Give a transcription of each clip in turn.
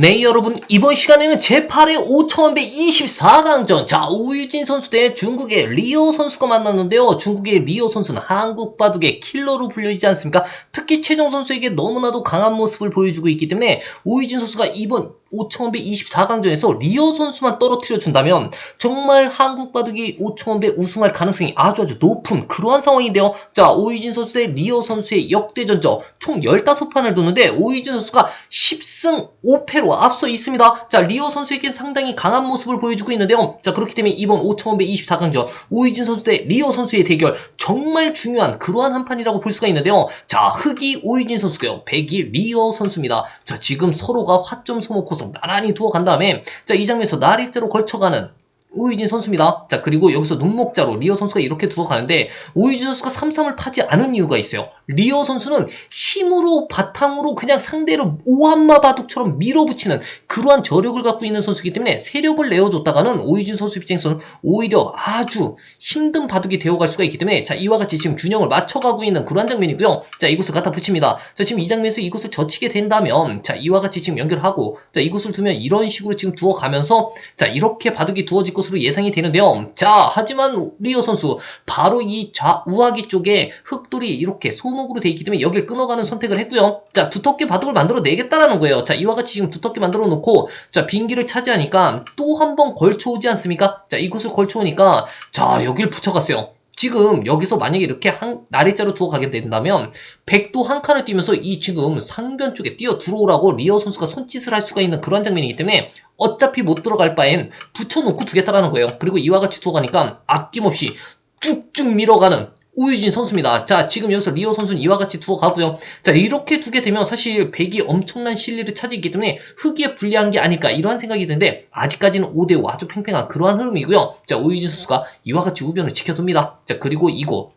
네 여러분 이번 시간에는 제8회 5,000배 24강전. 자 오유진 선수 대 중국의 리오 선수가 만났는데요. 중국의 리오 선수는 한국 바둑의 킬러로 불리지 않습니까? 특히 최정 선수에게 너무나도 강한 모습을 보여주고 있기 때문에 오유진 선수가 이번 5,000배 24강전에서 리오 선수만 떨어뜨려 준다면 정말 한국 바둑이 5,000배 우승할 가능성이 아주 아주 높은 그러한 상황인데요 자 오유진 선수 대 리오 선수의 역대전적 총 15판을 뒀는데 오유진 선수가 10승 5패로 앞서 있습니다. 자, 리오 선수에게 상당히 강한 모습을 보여주고 있는데요. 자, 그렇기 때문에 이번 5,000배 24강전 오이진 선수 대 리오 선수의 대결 정말 중요한 그러한 한 판이라고 볼 수가 있는데요. 자, 흑이 오이진 선수고요. 백이 리오 선수입니다. 자, 지금 서로가 화점 소모코성 나란히 두어간 다음에 자, 이 장면에서 나리자로 걸쳐가는 오유진 선수입니다. 자, 그리고 여기서 눈목자로 리오 선수가 이렇게 두어 가는데, 오유진 선수가 3-3을 타지 않은 이유가 있어요. 리오 선수는 힘으로 바탕으로 그냥 상대를 오한마 바둑처럼 밀어붙이는 그러한 저력을 갖고 있는 선수이기 때문에 세력을 내어줬다가는 오유진 선수 입장에서는 오히려 아주 힘든 바둑이 되어갈 수가 있기 때문에, 자, 이와 같이 지금 균형을 맞춰가고 있는 그러한 장면이고요. 자, 이곳을 갖다 붙입니다. 자, 지금 이 장면에서 이곳을 젖히게 된다면, 자, 이와 같이 지금 연결하고, 자, 이곳을 두면 이런 식으로 지금 두어가면서, 자, 이렇게 바둑이 두어질 것으로 예상이 되는데요. 자, 하지만 리오 선수 바로 이 좌우하기 쪽에 흑돌이 이렇게 소목으로 돼 있기 때문에 여길 끊어가는 선택을 했고요. 자, 두텁게 바둑을 만들어 내겠다라는 거예요. 자, 이와 같이 지금 두텁게 만들어 놓고 자, 빈기를 차지하니까 또 한 번 걸쳐 오지 않습니까? 자, 이곳을 걸쳐 오니까 자, 여길 붙여갔어요. 지금 여기서 만약에 이렇게 한 나리자로 두어 가게 된다면 백도 한 칸을 뛰면서 이 지금 상변 쪽에 뛰어 들어오라고 리어 선수가 손짓을 할 수가 있는 그런 장면이기 때문에 어차피 못 들어갈 바엔 붙여놓고 두겠다라는 거예요. 그리고 이와 같이 두어 가니까 아낌없이 쭉쭉 밀어가는 오유진 선수입니다. 자, 지금 여기서 리오 선수는 이와 같이 두어 가고요. 자, 이렇게 두게 되면 사실 백이 엄청난 실리를 차지했기 때문에 흑이에 불리한 게 아닐까 이러한 생각이 드는데 아직까지는 5대5 아주 팽팽한 그러한 흐름이고요. 자, 오유진 선수가 이와 같이 우변을 지켜둡니다. 자, 그리고 이곳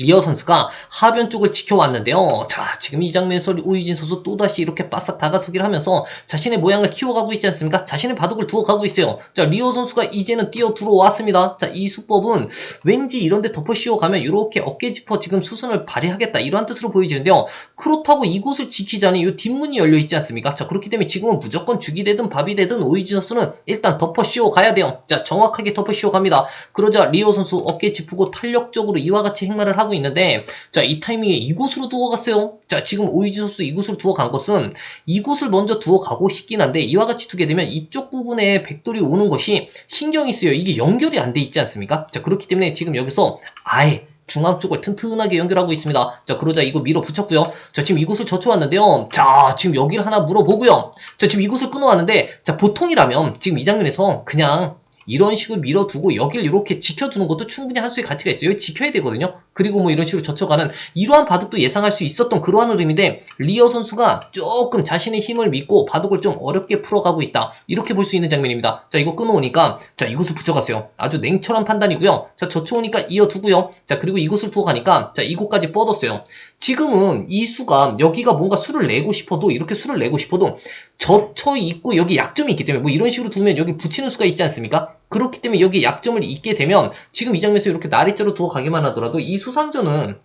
리어 선수가 하변 쪽을 지켜왔는데요. 자, 지금 이 장면에서 오유진 선수 또다시 이렇게 바싹 다가서기를 하면서 자신의 모양을 키워가고 있지 않습니까? 자신의 바둑을 두어가고 있어요. 자, 리어 선수가 이제는 뛰어 들어왔습니다. 자, 이 수법은 왠지 이런데 덮어 씌워가면 이렇게 어깨 짚어 지금 수순을 발휘하겠다 이러한 뜻으로 보이지는데요. 그렇다고 이곳을 지키자니 이 뒷문이 열려 있지 않습니까? 자, 그렇기 때문에 지금은 무조건 죽이 되든 밥이 되든 오유진 선수는 일단 덮어 씌워 가야 돼요. 자, 정확하게 덮어 씌워 갑니다. 그러자 리오 선수 어깨 짚고 탄력적으로 이와 같이 행마를 하고 있는데 자 이 타이밍에 이곳으로 두어 갔어요 자 지금 오이지 선수 이곳으로 두어 간 것은 이곳을 먼저 두어 가고 싶긴 한데 이와 같이 두게 되면 이쪽 부분에 백돌이 오는 것이 신경이 쓰여 이게 연결이 안 돼 있지 않습니까 자 그렇기 때문에 지금 여기서 아예 중앙 쪽을 튼튼하게 연결하고 있습니다. 자, 그러자 이거 밀어붙였고요. 자, 지금 이곳을 젖혀왔는데요. 자, 지금 여기를 하나 물어보고요. 자, 지금 이곳을 끊어왔는데, 자, 보통이라면 지금 이 장면에서 그냥 이런 식으로 밀어두고 여길 이렇게 지켜두는 것도 충분히 한 수의 가치가 있어요. 지켜야 되거든요. 그리고 뭐 이런 식으로 젖혀가는 이러한 바둑도 예상할 수 있었던 그러한 흐름인데 리어 선수가 조금 자신의 힘을 믿고 바둑을 좀 어렵게 풀어가고 있다. 이렇게 볼 수 있는 장면입니다. 자 이거 끊어오니까 자 이곳을 붙여갔어요. 아주 냉철한 판단이고요. 자 젖혀오니까 이어두고요. 자 그리고 이곳을 두고 가니까 자 이곳까지 뻗었어요. 지금은 이 수가 여기가 뭔가 수를 내고 싶어도 이렇게 수를 내고 싶어도 젖혀 있고 여기 약점이 있기 때문에 뭐 이런 식으로 두면 여기 붙이는 수가 있지 않습니까? 그렇기 때문에 여기 약점을 잊게 되면 지금 이 장면에서 이렇게 나리자로 두어 가기만 하더라도 이 수상전은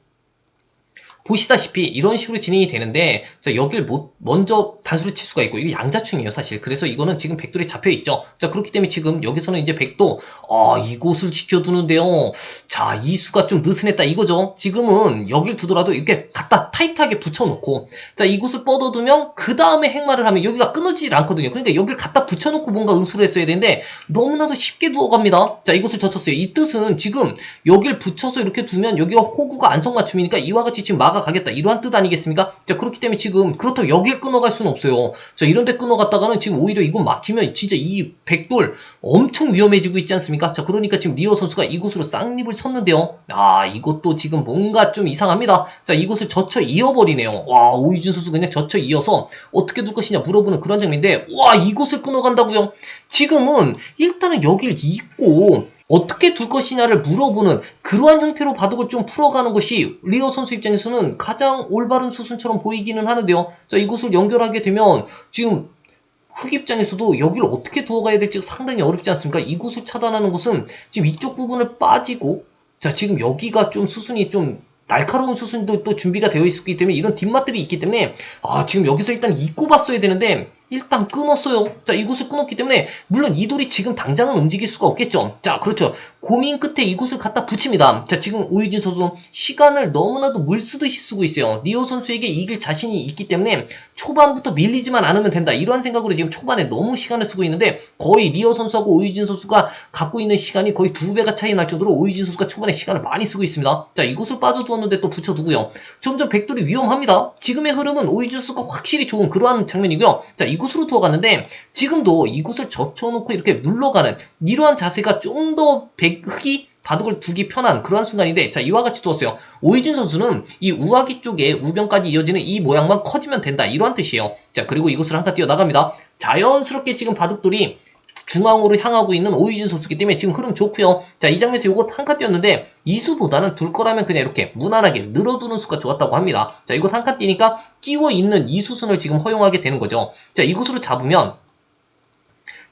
보시다시피 이런 식으로 진행이 되는데 자 여길 못 먼저 단수를 칠 수가 있고 이게 양자충이에요 사실. 그래서 이거는 지금 백돌이 잡혀 있죠. 자 그렇기 때문에 지금 여기서는 이제 백도 아 이곳을 지켜두는데요. 자 이 수가 좀 느슨했다 이거죠. 지금은 여길 두더라도 이렇게 갖다 타이트하게 붙여놓고 자 이곳을 뻗어두면 그 다음에 행마를 하면 여기가 끊어지질 않거든요. 그러니까 여길 갖다 붙여놓고 뭔가 응수를 했어야 되는데 너무나도 쉽게 두어갑니다. 자 이곳을 젖혔어요. 이 뜻은 지금 여길 붙여서 이렇게 두면 여기가 호구가 안성맞춤이니까 이와 같이 지금 막 나가가겠다 이러한 뜻 아니겠습니까? 자 그렇기 때문에 지금 그렇다고 여길 끊어갈 수는 없어요. 자 이런 데 끊어갔다가는 지금 오히려 이곳 막히면 진짜 이 백돌 엄청 위험해지고 있지 않습니까? 자 그러니까 지금 리어 선수가 이곳으로 쌍립을 섰는데요. 아 이것도 지금 뭔가 좀 이상합니다. 자 이곳을 젖혀 이어버리네요. 와 오유진 선수 그냥 젖혀 이어서 어떻게 둘 것이냐 물어보는 그런 장면인데 와 이곳을 끊어간다고요? 지금은 일단은 여길 잇고 어떻게 둘 것이냐를 물어보는 그러한 형태로 바둑을 좀 풀어가는 것이 리어 선수 입장에서는 가장 올바른 수순처럼 보이기는 하는데요. 자, 이곳을 연결하게 되면 지금 흑 입장에서도 여기를 어떻게 두어가야 될지 상당히 어렵지 않습니까? 이곳을 차단하는 것은 지금 이쪽 부분을 빠지고 자, 지금 여기가 좀 수순이 좀 날카로운 수순도 또 준비가 되어 있기 때문에 이런 뒷맛들이 있기 때문에 아 지금 여기서 일단 잊고 봤어야 되는데 일단 끊었어요. 자, 이곳을 끊었기 때문에 물론 이 돌이 지금 당장은 움직일 수가 없겠죠. 자, 그렇죠. 고민 끝에 이곳을 갖다 붙입니다. 자, 지금 오유진 선수 시간을 너무나도 물 쓰듯이 쓰고 있어요. 리오 선수에게 이길 자신이 있기 때문에 초반부터 밀리지만 않으면 된다. 이러한 생각으로 지금 초반에 너무 시간을 쓰고 있는데 거의 리오 선수하고 오유진 선수가 갖고 있는 시간이 거의 두 배가 차이 날 정도로 오유진 선수가 초반에 시간을 많이 쓰고 있습니다. 자, 이곳을 빠져두었는데 또 붙여두고요. 점점 백돌이 위험합니다. 지금의 흐름은 오유진 선수가 확실히 좋은 그러한 장면이고요. 자, 이곳으로 두어갔는데 지금도 이곳을 젖혀놓고 이렇게 눌러가는 이러한 자세가 좀 더 흙이 바둑을 두기 편한 그러한 순간인데 자 이와 같이 두었어요. 오이진 선수는 이 우아기 쪽에 우변까지 이어지는 이 모양만 커지면 된다 이러한 뜻이에요. 자 그리고 이곳을 한칸 뛰어나갑니다. 자연스럽게 지금 바둑돌이 중앙으로 향하고 있는 오이진 선수기 때문에 지금 흐름 좋고요. 자, 이 장면에서 요거 한칸 뛰었는데 이수보다는 둘 거라면 그냥 이렇게 무난하게 늘어두는 수가 좋았다고 합니다. 자, 이곳 한칸 뛰니까 끼워 있는 이수선을 지금 허용하게 되는 거죠. 자, 이곳으로 잡으면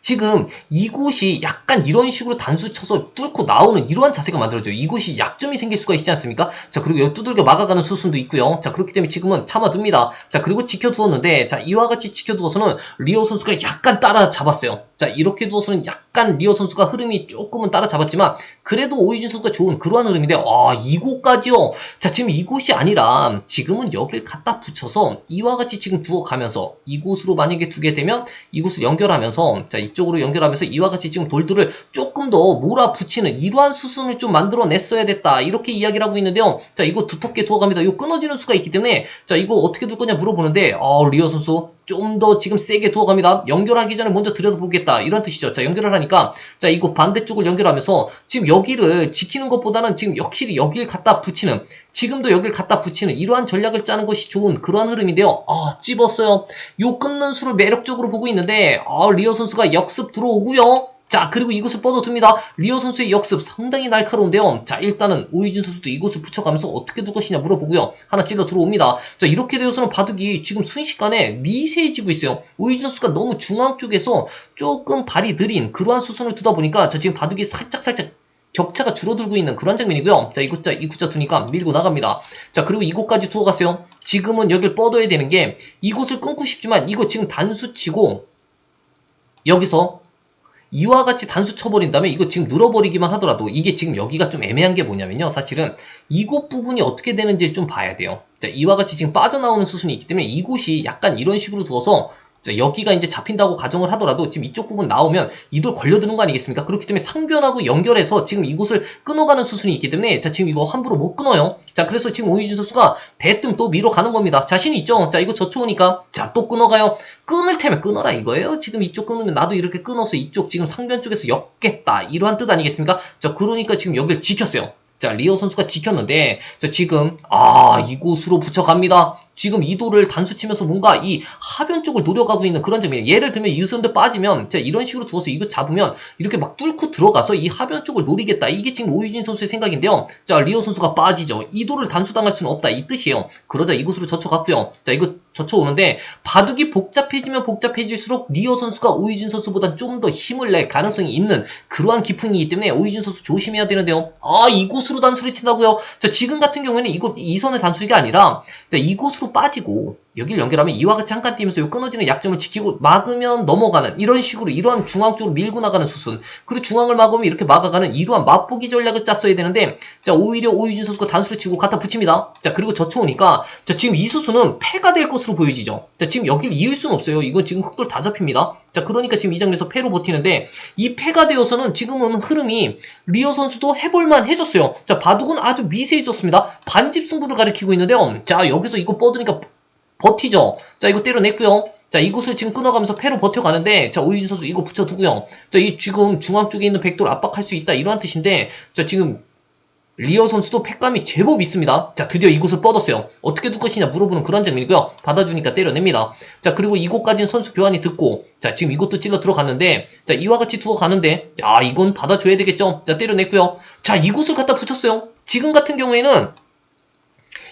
지금 이곳이 약간 이런 식으로 단수 쳐서 뚫고 나오는 이러한 자세가 만들어져요. 이곳이 약점이 생길 수가 있지 않습니까? 자, 그리고 여기 두들겨 막아가는 수순도 있고요. 자, 그렇기 때문에 지금은 참아둡니다. 자, 그리고 지켜두었는데, 자, 이와 같이 지켜두어서는 리오 선수가 약간 따라잡았어요. 자, 이렇게 두어서는 약간 리오 선수가 흐름이 조금은 따라잡았지만, 그래도 오유진 선수가 좋은 그러한 흐름인데, 아, 이곳까지요. 자, 지금 이곳이 아니라, 지금은 여길 갖다 붙여서, 이와 같이 지금 두어 가면서, 이곳으로 만약에 두게 되면, 이곳을 연결하면서, 자, 이쪽으로 연결하면서 이와 같이 지금 돌들을 조금 더 몰아붙이는 이러한 수순을 좀 만들어냈어야 됐다. 이렇게 이야기를 하고 있는데요. 자, 이거 두텁게 두어갑니다. 이거 끊어지는 수가 있기 때문에 자, 이거 어떻게 둘 거냐 물어보는데 어, 리어 선수 좀 더 지금 세게 두어갑니다. 연결하기 전에 먼저 들여다보겠다. 이런 뜻이죠. 자, 연결을 하니까 자, 이거 반대쪽을 연결하면서 지금 여기를 지키는 것보다는 지금 확실히 여기를 갖다 붙이는 지금도 여기를 갖다 붙이는 이러한 전략을 짜는 것이 좋은 그러한 흐름인데요. 아, 찝었어요. 요 끊는 수를 매력적으로 보고 있는데 아, 리어 선수가 역습 들어오고요. 자, 그리고 이곳을 뻗어둡니다. 리오 선수의 역습 상당히 날카로운데요. 자, 일단은 오유진 선수도 이곳을 붙여가면서 어떻게 둘 것이냐 물어보고요. 하나 찔러 들어옵니다. 자, 이렇게 되어서는 바둑이 지금 순식간에 미세해지고 있어요. 오유진 선수가 너무 중앙 쪽에서 조금 발이 느린 그러한 수순을 두다 보니까 저 지금 바둑이 살짝 살짝 격차가 줄어들고 있는 그런 장면이고요. 자, 이곳자, 이곳자 두니까 밀고 나갑니다. 자, 그리고 이곳까지 두어 갔어요. 지금은 여길 뻗어야 되는 게 이곳을 끊고 싶지만 이곳 지금 단수 치고 여기서 이와 같이 단수 쳐버린다면 이거 지금 늘어버리기만 하더라도 이게 지금 여기가 좀 애매한 게 뭐냐면요. 사실은 이곳 부분이 어떻게 되는지를 좀 봐야 돼요. 자, 이와 같이 지금 빠져나오는 수순이 있기 때문에 이곳이 약간 이런 식으로 두어서 자, 여기가 이제 잡힌다고 가정을 하더라도 지금 이쪽 부분 나오면 이 돌 걸려드는 거 아니겠습니까? 그렇기 때문에 상변하고 연결해서 지금 이곳을 끊어가는 수순이 있기 때문에 자, 지금 이거 함부로 못 끊어요. 자, 그래서 지금 오유진 선수가 대뜸 또 밀어 가는 겁니다. 자신이 있죠? 자, 이거 저초오니까 자, 또 끊어가요. 끊을 테면 끊어라 이거예요. 지금 이쪽 끊으면 나도 이렇게 끊어서 이쪽 지금 상변 쪽에서 엮겠다. 이러한 뜻 아니겠습니까? 자, 그러니까 지금 여기를 지켰어요. 자, 리오 선수가 지켰는데, 자, 지금, 아, 이곳으로 붙여갑니다. 지금 이도를 단수 치면서 뭔가 이 하변 쪽을 노려가고 있는 그런 장면이에요. 예를 들면 이선도 빠지면 자 이런 식으로 두어서 이거 잡으면 이렇게 막 뚫고 들어가서 이 하변 쪽을 노리겠다. 이게 지금 오유진 선수의 생각인데요. 자 리오 선수가 빠지죠. 이도를 단수당할 수는 없다. 이 뜻이에요. 그러자 이곳으로 젖혀갔고요. 자 이거 젖혀오는데 바둑이 복잡해지면 복잡해질수록 리오 선수가 오유진 선수보다 좀 더 힘을 낼 가능성이 있는 그러한 기풍이기 때문에 오유진 선수 조심해야 되는데요. 아 이곳으로 단수를 친다고요. 자 지금 같은 경우에는 이곳 이선의 단수가 아니라 자 이곳으로 빠지고 여기를 연결하면 이와 같이 한 칸 뛰면서 요 끊어지는 약점을 지키고 막으면 넘어가는 이런 식으로 이러한 중앙 쪽으로 밀고 나가는 수순. 그리고 중앙을 막으면 이렇게 막아가는 이러한 맛보기 전략을 짰어야 되는데 자 오히려 오유진 선수가 단수를 치고 갖다 붙입니다. 자 그리고 젖혀오니까 자 지금 이 수순은 패가 될 것으로 보여지죠. 자 지금 여기를 이을 수는 없어요. 이건 지금 흑돌 다 잡힙니다. 자 그러니까 지금 이 장면에서 패로 버티는데 이 패가 되어서는 지금은 흐름이 리어 선수도 해볼만 해졌어요. 자 바둑은 아주 미세해졌습니다. 반집 승부를 가리키고 있는데요. 자 여기서 이거 뻗으니까 버티죠. 자, 이거 때려냈고요. 자, 이곳을 지금 끊어가면서 패로 버텨가는데, 자, 오유진 선수 이거 붙여두고요. 자, 이 지금 중앙 쪽에 있는 백돌 압박할 수 있다, 이러한 뜻인데, 자, 지금 리어 선수도 패감이 제법 있습니다. 자, 드디어 이곳을 뻗었어요. 어떻게 둘 것이냐 물어보는 그런 장면이고요. 받아주니까 때려냅니다. 자, 그리고 이곳까지는 선수 교환이 듣고, 자, 지금 이것도 찔러 들어갔는데, 자, 이와 같이 두어 가는데, 아, 이건 받아줘야 되겠죠. 자, 때려냈고요. 자, 이곳을 갖다 붙였어요. 지금 같은 경우에는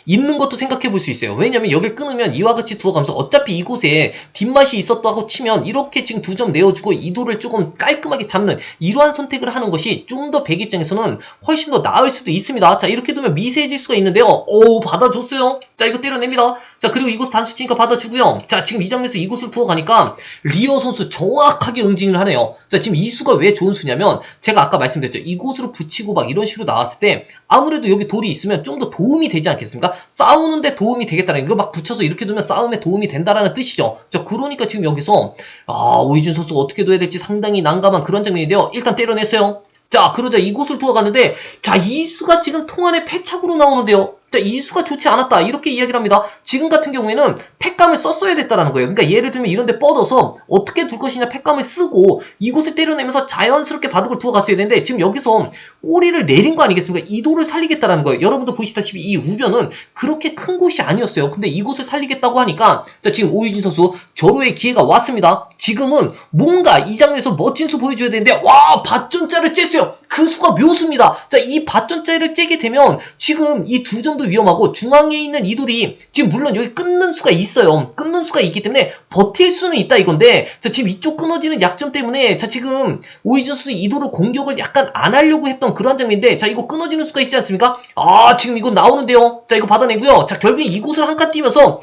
있는 것도 생각해 볼 수 있어요. 왜냐면 여길 끊으면 이와 같이 두어가면서 어차피 이곳에 뒷맛이 있었다고 치면 이렇게 지금 두 점 내어주고 이도를 조금 깔끔하게 잡는 이러한 선택을 하는 것이 좀 더 백 입장에서는 훨씬 더 나을 수도 있습니다. 자 이렇게 두면 미세해질 수가 있는데요. 오 받아줬어요. 자 이거 때려냅니다. 자 그리고 이곳 단수 치니까 받아주고요. 자 지금 이 장면에서 이곳을 두어 가니까 리어 선수 정확하게 응징을 하네요. 자 지금 이 수가 왜 좋은 수냐면 제가 아까 말씀드렸죠. 이곳으로 붙이고 막 이런 식으로 나왔을 때 아무래도 여기 돌이 있으면 좀 더 도움이 되지 않겠습니까? 싸우는데 도움이 되겠다는 이거 막 붙여서 이렇게 두면 싸움에 도움이 된다라는 뜻이죠. 자 그러니까 지금 여기서 아 오이준 선수가 어떻게 둬야 될지 상당히 난감한 그런 장면인데요. 일단 때려냈어요. 자 그러자 이곳을 두어 갔는데 자 이수가 지금 통 안에 패착으로 나오는데요. 자, 이수가 좋지 않았다. 이렇게 이야기를 합니다. 지금 같은 경우에는 팩감을 썼어야 됐다라는 거예요. 그러니까 예를 들면 이런데 뻗어서 어떻게 둘 것이냐 팩감을 쓰고 이곳을 때려내면서 자연스럽게 바둑을 두어 갔어야 되는데 지금 여기서 꼬리를 내린 거 아니겠습니까? 이도를 살리겠다라는 거예요. 여러분도 보시다시피 이 우변은 그렇게 큰 곳이 아니었어요. 근데 이곳을 살리겠다고 하니까 자, 지금 오유진 선수 절호의 기회가 왔습니다. 지금은 뭔가 이 장면에서 멋진 수 보여줘야 되는데 와, 밭전자를 쬐어요. 그 수가 묘수입니다. 자, 이 밭전자를 째게 되면 지금 이 두 점도 위험하고 중앙에 있는 이돌이 지금 물론 여기 끊는 수가 있어요. 끊는 수가 있기 때문에 버틸 수는 있다 이건데 자, 지금 이쪽 끊어지는 약점 때문에 자, 지금 선수 이도로 공격을 약간 안 하려고 했던 그런 장면인데 자, 이거 끊어지는 수가 있지 않습니까? 아, 지금 이거 나오는데요. 자, 이거 받아내고요. 자, 결국에 이곳을 한 칸 뛰면서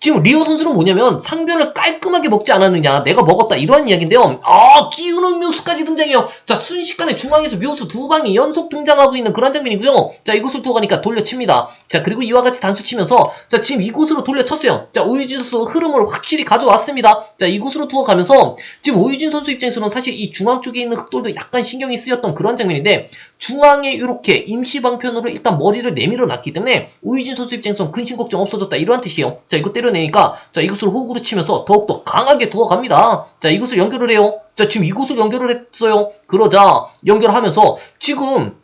지금 리오 선수는 뭐냐면 상변을 깔끔하게 먹지 않았느냐 내가 먹었다 이러한 이야기인데요. 아 끼우는 묘수까지 등장해요. 자 순식간에 중앙에서 묘수 두 방이 연속 등장하고 있는 그런 장면이고요. 자 이곳을 두고 가니까 돌려칩니다. 자 그리고 이와 같이 단수 치면서 자 지금 이곳으로 돌려쳤어요. 자 오유진 선수 흐름을 확실히 가져왔습니다. 자 이곳으로 두어 가면서 지금 오유진 선수 입장에서는 사실 이 중앙 쪽에 있는 흑돌도 약간 신경이 쓰였던 그런 장면인데 중앙에 이렇게 임시 방편으로 일단 머리를 내밀어 놨기 때문에 오유진 선수 입장에서는 근심 걱정 없어졌다 이러한 뜻이에요. 자 이거 때려 내니까 자 이것을 호구로 치면서 더욱더 강하게 두어 갑니다. 자 이곳을 연결을 해요. 자 지금 이곳을 연결을 했어요. 그러자 연결하면서 지금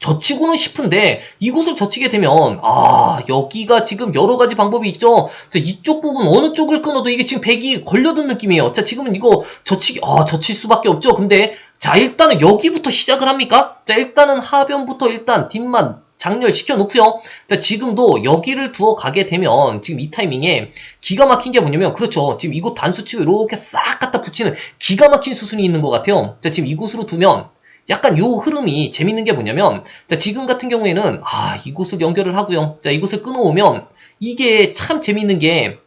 젖히고는 싶은데 이곳을 젖히게 되면 아 여기가 지금 여러 가지 방법이 있죠? 자 이쪽 부분 어느 쪽을 끊어도 이게 지금 백이 걸려든 느낌이에요. 자 지금은 이거 젖히기 아 젖힐 수밖에 없죠? 근데 자 일단은 여기부터 시작을 합니까? 자 일단은 하변부터 일단 뒷만 장렬 시켜 놓고요. 자, 지금도 여기를 두어 가게 되면 지금 이 타이밍에 기가 막힌 게 뭐냐면 그렇죠. 지금 이곳 단수치고 이렇게 싹 갖다 붙이는 기가 막힌 수순이 있는 것 같아요. 자, 지금 이곳으로 두면 약간 요 흐름이 재밌는 게 뭐냐면 자, 지금 같은 경우에는 아, 이곳을 연결을 하고요. 자, 이곳을 끊어오면 이게 참 재밌는 게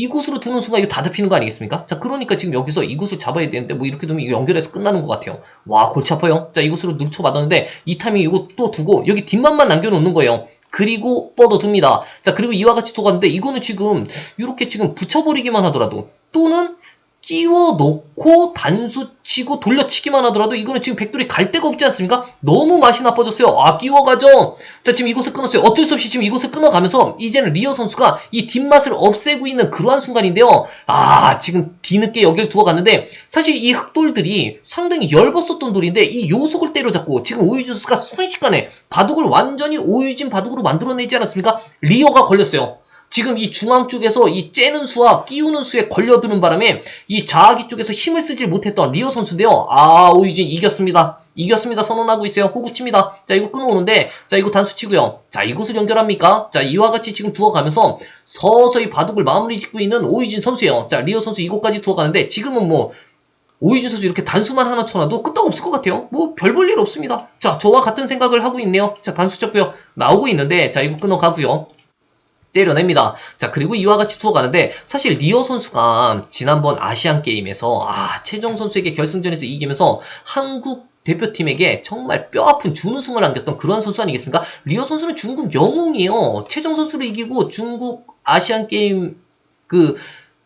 이곳으로 두는 순간 이거 다 잡히는 거 아니겠습니까? 자, 그러니까 지금 여기서 이곳을 잡아야 되는데 뭐 이렇게 두면 연결해서 끝나는 것 같아요. 와, 골치 아파요. 자, 이곳으로 누르쳐 받았는데 이 타이밍 이거 또 두고 여기 뒷만만 남겨놓는 거예요. 그리고 뻗어둡니다. 자, 그리고 이와 같이 두었는데 이거는 지금 이렇게 지금 붙여버리기만 하더라도 또는 끼워 놓고 단수 치고 돌려치기만 하더라도 이거는 지금 백돌이 갈 데가 없지 않습니까? 너무 맛이 나빠졌어요. 아 끼워가죠. 자 지금 이곳을 끊었어요. 어쩔 수 없이 지금 이곳을 끊어가면서 이제는 리어 선수가 이 뒷맛을 없애고 있는 그러한 순간인데요. 아 지금 뒤늦게 여기를 두어 갔는데 사실 이 흑돌들이 상당히 열벗었던 돌인데 이 요속을 때려잡고 지금 오유진 선수가 순식간에 바둑을 완전히 오유진 바둑으로 만들어내지 않았습니까? 리어가 걸렸어요. 지금 이 중앙 쪽에서 이 째는 수와 끼우는 수에 걸려드는 바람에 이 자아기 쪽에서 힘을 쓰질 못했던 리오 선수인데요. 아, 오유진 이겼습니다. 이겼습니다. 선언하고 있어요. 호구칩니다. 자, 이거 끊어오는데, 자, 이거 단수 치고요. 자, 이곳을 연결합니까? 자, 이와 같이 지금 두어가면서 서서히 바둑을 마무리 짓고 있는 오유진 선수예요. 자, 리오 선수 이곳까지 두어가는데, 지금은 뭐, 오유진 선수 이렇게 단수만 하나 쳐놔도 끄떡없을 것 같아요. 뭐, 별 볼 일 없습니다. 자, 저와 같은 생각을 하고 있네요. 자, 단수 쳤고요. 나오고 있는데, 자, 이거 끊어가고요. 때려냅니다. 자, 그리고 이와 같이 투어 가는데, 사실 리어 선수가 지난번 아시안 게임에서, 아, 최정 선수에게 결승전에서 이기면서 한국 대표팀에게 정말 뼈아픈 준우승을 안겼던 그런 선수 아니겠습니까? 리어 선수는 중국 영웅이에요. 최정 선수를 이기고 중국 아시안 게임 그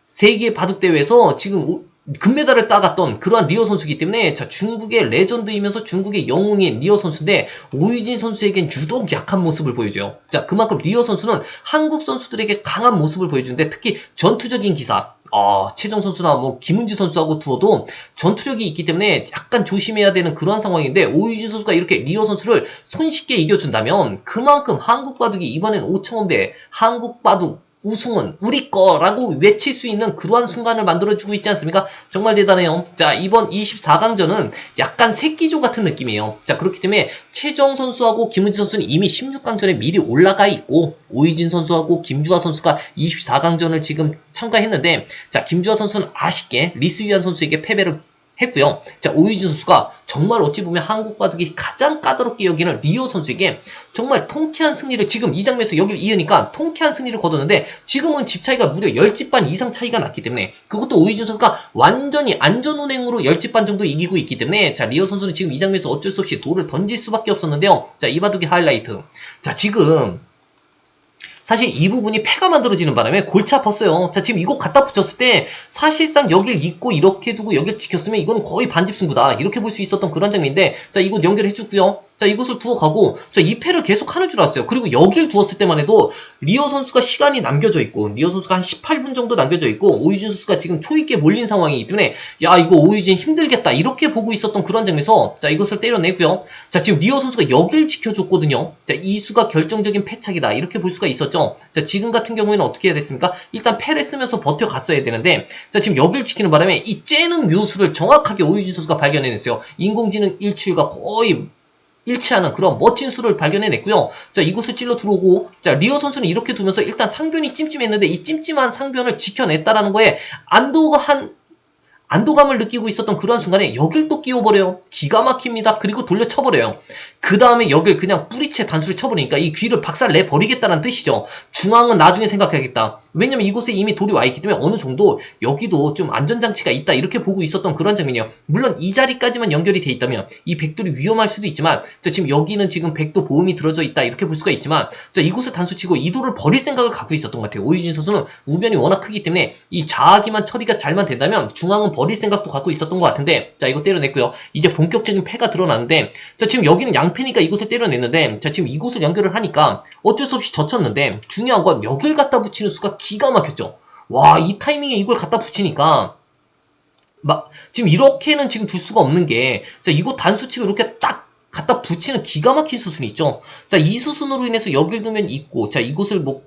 세계 바둑 대회에서 지금 오- 금메달을 따갔던 그러한 리어 선수이기 때문에 자 중국의 레전드이면서 중국의 영웅인 리어 선수인데 오유진 선수에겐 유독 약한 모습을 보여줘요. 자 그만큼 리어 선수는 한국 선수들에게 강한 모습을 보여주는데 특히 전투적인 기사 어, 최정 선수나 뭐 김은지 선수하고 두어도 전투력이 있기 때문에 약간 조심해야 되는 그러한 상황인데 오유진 선수가 이렇게 리어 선수를 손쉽게 이겨준다면 그만큼 한국 바둑이 이번엔 5천원 배 한국 바둑 우승은 우리 거라고 외칠 수 있는 그러한 순간을 만들어주고 있지 않습니까? 정말 대단해요. 자, 이번 24강전은 약간 새끼조 같은 느낌이에요. 자, 그렇기 때문에 최정 선수하고 김은지 선수는 이미 16강전에 미리 올라가 있고, 오희진 선수하고 김주하 선수가 24강전을 지금 참가했는데, 자, 김주하 선수는 아쉽게 리스위안 선수에게 패배를 했고요. 자, 오유진 선수가 정말 어찌 보면 한국 바둑이 가장 까다롭게 여기는 리오 선수에게 정말 통쾌한 승리를 지금 이 장면에서 여기를 이으니까 통쾌한 승리를 거뒀는데 지금은 집 차이가 무려 10집 반 이상 차이가 났기 때문에 그것도 오유진 선수가 완전히 안전운행으로 10집 반 정도 이기고 있기 때문에 자, 리오 선수는 지금 이 장면에서 어쩔 수 없이 돌을 던질 수밖에 없었는데요. 자, 이 바둑의 하이라이트. 자, 지금 사실 이 부분이 폐가 만들어지는 바람에 골치 아팠어요. 자, 지금 이거 갖다 붙였을 때 사실상 여길 잇고 이렇게 두고 여길 지켰으면 이건 거의 반집승부다. 이렇게 볼 수 있었던 그런 장면인데 자, 이거 연결해 주고요. 자, 이곳을 두어 가고, 자, 이 패를 계속 하는 줄 알았어요. 그리고 여길 두었을 때만 해도, 리오 선수가 시간이 남겨져 있고, 리오 선수가 한 18분 정도 남겨져 있고, 오유진 선수가 지금 초입게 몰린 상황이기 때문에, 야, 이거 오유진 힘들겠다. 이렇게 보고 있었던 그런 장면에서, 자, 이것을 때려내고요. 자, 지금 리오 선수가 여길 지켜줬거든요. 자, 이 수가 결정적인 패착이다. 이렇게 볼 수가 있었죠. 자, 지금 같은 경우에는 어떻게 해야 됐습니까? 일단 패를 쓰면서 버텨갔어야 되는데, 자, 지금 여길 지키는 바람에 이 째는 묘수를 정확하게 오유진 선수가 발견해냈어요. 인공지능 일치율과 거의 일치하는 그런 멋진 수를 발견해냈고요. 자, 이곳을 찔러 들어오고, 자, 리어 선수는 이렇게 두면서 일단 상변이 찜찜했는데 이 찜찜한 상변을 지켜냈다라는 거에 안도한 안도감을 느끼고 있었던 그러한 순간에 여길 또 끼워버려요. 기가 막힙니다. 그리고 돌려 쳐버려요. 그 다음에 여길 그냥 뿌리채 단수를 쳐버리니까 이 귀를 박살 내버리겠다는 뜻이죠. 중앙은 나중에 생각해야겠다. 왜냐면 이곳에 이미 돌이 와 있기 때문에 어느 정도 여기도 좀 안전장치가 있다 이렇게 보고 있었던 그런 장면이에요. 물론 이 자리까지만 연결이 돼 있다면 이 백돌이 위험할 수도 있지만 자 지금 여기는 지금 백도 보험이 들어져 있다 이렇게 볼 수가 있지만 자 이곳을 단수치고 이 돌을 버릴 생각을 갖고 있었던 것 같아요. 오유진 선수는 우변이 워낙 크기 때문에 이 자하기만 처리가 잘만 된다면 중앙은 버릴 생각도 갖고 있었던 것 같은데 자 이거 때려냈고요. 이제 본격적인 패가 드러나는데 자 지금 여기는 양패니까 이곳을 때려냈는데 자 지금 이곳을 연결을 하니까 어쩔 수 없이 젖혔는데 중요한 건 여길 갖다 붙이는 수가 기가 막혔죠. 와, 이 타이밍에 이걸 갖다 붙이니까 막 지금 이렇게는 지금 둘 수가 없는 게 자, 이거 단수치고 이렇게 딱 갖다 붙이는 기가 막힌 수순이 있죠. 자, 이 수순으로 인해서 여길 두면 있고 자, 이곳을 뭐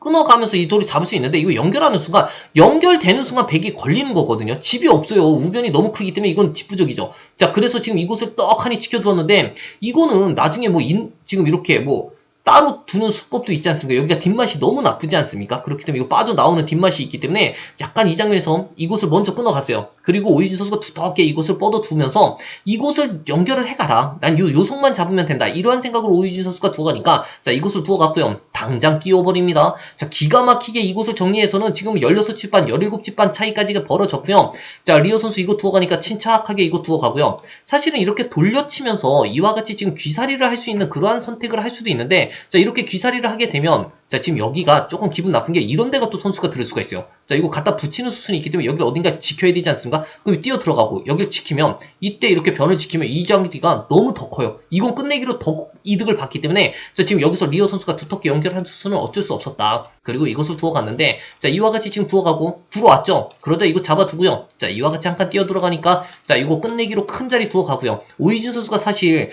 끊어가면서 이 돌을 잡을 수 있는데 이거 연결하는 순간 연결되는 순간 백이 걸리는 거거든요. 집이 없어요. 우변이 너무 크기 때문에 이건 집부적이죠. 자 그래서 지금 이곳을 떡하니 지켜두었는데 이거는 나중에 뭐 인, 지금 이렇게 뭐 따로 두는 수법도 있지 않습니까? 여기가 뒷맛이 너무 나쁘지 않습니까? 그렇기 때문에 이거 빠져나오는 뒷맛이 있기 때문에 약간 이 장면에서 이곳을 먼저 끊어갔어요. 그리고 오이진 선수가 두텁게 이곳을 뻗어두면서 이곳을 연결을 해가라. 난 요 요성만 잡으면 된다. 이러한 생각으로 오이진 선수가 두어가니까 자 이곳을 두어갔고요. 당장 끼워버립니다. 자 기가 막히게 이곳을 정리해서는 지금 16집 반, 17집 반 차이까지가 벌어졌고요. 자 리오 선수 이거 두어가니까 침착하게 이거 두어가고요. 사실은 이렇게 돌려치면서 이와 같이 지금 귀사리를 할 수 있는 그러한 선택을 할 수도 있는데 자 이렇게 귀사리를 하게 되면 자 지금 여기가 조금 기분 나쁜 게 이런 데가 또 선수가 들을 수가 있어요. 자 이거 갖다 붙이는 수순이 있기 때문에 여기를 어딘가 지켜야 되지 않습니까? 그럼 뛰어 들어가고 여기를 지키면 이때 이렇게 변을 지키면 이 장기가 너무 더 커요. 이건 끝내기로 더 이득을 받기 때문에 자 지금 여기서 리어 선수가 두텁게 연결한 수순은 어쩔 수 없었다. 그리고 이것을 두어갔는데 자 이와 같이 지금 두어가고 들어왔죠? 그러자 이거 잡아두고요. 자 이와 같이 한 칸 뛰어 들어가니까 자 이거 끝내기로 큰 자리 두어가고요. 오이진 선수가 사실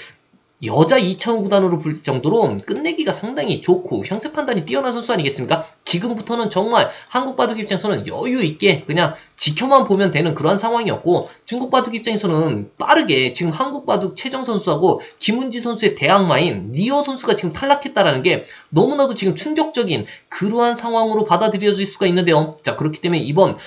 여자 2차원 구단으로 불릴 정도로 끝내기가 상당히 좋고 형세 판단이 뛰어난 선수 아니겠습니까? 지금부터는 정말 한국 바둑 입장에서는 여유 있게 그냥 지켜만 보면 되는 그런 상황이었고 중국 바둑 입장에서는 빠르게 지금 한국 바둑 최정 선수하고 김은지 선수의 대항마인 리오 선수가 지금 탈락했다라는 게 너무나도 지금 충격적인 그러한 상황으로 받아들여질 수가 있는데요. 자 그렇기 때문에 이번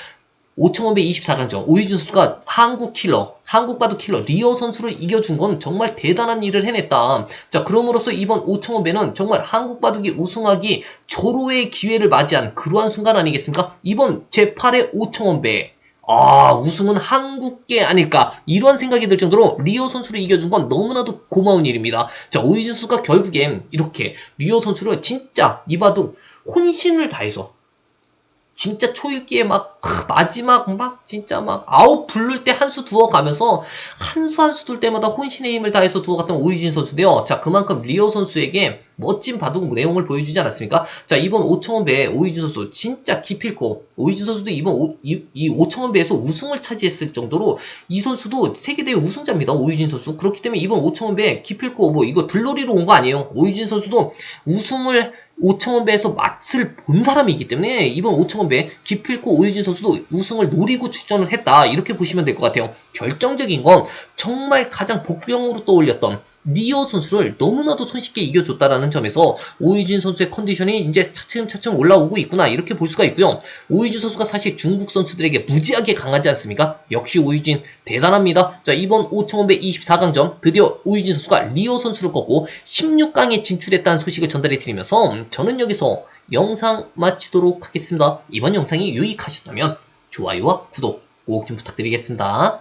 5,500 24강전 오유진 선수가 한국 킬러, 한국 바둑 킬러 리어 선수를 이겨준 건 정말 대단한 일을 해냈다. 자, 그럼으로써 이번 5,500는 정말 한국 바둑이 우승하기 조로의 기회를 맞이한 그러한 순간 아니겠습니까? 이번 제8회 5,500. 아, 우승은 한국계 아닐까. 이러한 생각이 들 정도로 리오 선수를 이겨준 건 너무나도 고마운 일입니다. 자, 오유진 선수가 결국엔 이렇게 리오 선수를 진짜 이 바둑 혼신을 다해서 진짜 초읽기에 막 크, 마지막 막 진짜 막 아웃 부를 때 한 수 두어 가면서 한 수 한 수 둘 때마다 혼신의 힘을 다해서 두어 갔던 오유진 선수인데요. 자 그만큼 리오 선수에게 멋진 바둑 내용을 보여주지 않았습니까? 자 이번 5천원 배에 오유진 선수 진짜 기필코 오유진 선수도 이번 오, 이, 이 5천원 배에서 우승을 차지했을 정도로 이 선수도 세계대회 우승자입니다. 오유진 선수 그렇기 때문에 이번 5천원 배에 기필코 뭐 이거 들러리로 온 거 아니에요. 오유진 선수도 우승을 5천원 배에서 맛을 본 사람이기 때문에 이번 5천원 배 기필코 오유진 선수 도 우승을 노리고 출전을 했다 이렇게 보시면 될 것 같아요. 결정적인 건 정말 가장 복병으로 떠올렸던 리오 선수를 너무나도 손쉽게 이겨줬다라는 점에서 오유진 선수의 컨디션이 이제 차츰차츰 올라오고 있구나 이렇게 볼 수가 있고요. 오유진 선수가 사실 중국 선수들에게 무지하게 강하지 않습니까? 역시 오유진 대단합니다. 자 이번 5,500 24강전 드디어 오유진 선수가 리오 선수를 꺾고 16강에 진출했다는 소식을 전달해 드리면서 저는 여기서 영상 마치도록 하겠습니다. 이번 영상이 유익하셨다면 좋아요와 구독 꼭 좀 부탁드리겠습니다.